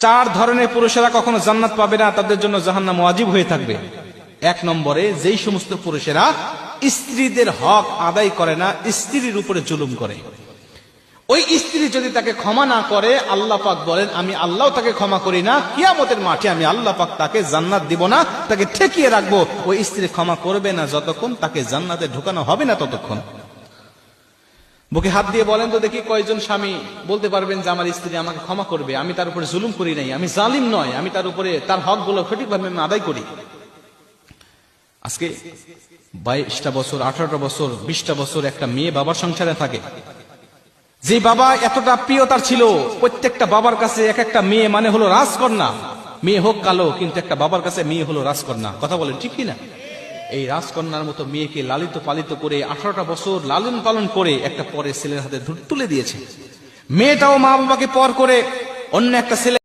চার ধরনের পুরুষেরা কখনো জান্নাত পাবে না, তাদের জন্য জাহান্নাম ওয়াজিব হয়ে থাকবে। এক নম্বরে, যেই সমস্ত পুরুষেরা স্ত্রীদের হক আদায় করে না, স্ত্রীর উপরে জুলুম করে। ওই স্ত্রী যদি তাকে ক্ষমা না করে, আল্লাহ পাক বলেন, আমি আল্লাহ তাকে ক্ষমা করি না, কিয়ামতের মাঠে আমি আল্লাহ পাক তাকে জান্নাত দিব না, তাকে ঠেকিয়ে রাখব। ওই স্ত্রী ক্ষমা করবে না যতক্ষণ তাকে জান্নাতে ঢুকানো হবে না ততক্ষণ। বুকে হাত দিয়ে বলেন তো দেখি কয়জন স্বামী বলতে পারবেন যে আমার স্ত্রী আমাকে ক্ষমা করবে, আমি তার উপরে জুলুম করি নাই, আমি জালিম নয়, আমি তার উপরে তার হকগুলো সঠিকভাবে আমি আদায় করি। আজকে বাইশটা বছর, আঠারোটা বছর, বিশটা বছর একটা মেয়ে বাবার সংসারে থাকে। যে বাবা এতটা প্রিয় তার ছিল, প্রত্যেকটা বাবার কাছে এক একটা মেয়ে মানে হলো রাজকন্যা। মেয়ে হোক কালো, কিন্তু একটা বাবার কাছে মেয়ে হলো রাজকন্যা। কথা বলেন ঠিক কি না এই রাজকন্যার মতো মেয়েকে লালিত পালিত করে আঠারোটা বছর লালন পালন করে একটা পরে ছেলের হাতে তুলে দিয়েছে। মেয়েটাও মা বাবাকে পর করে অন্য একটা ছেলে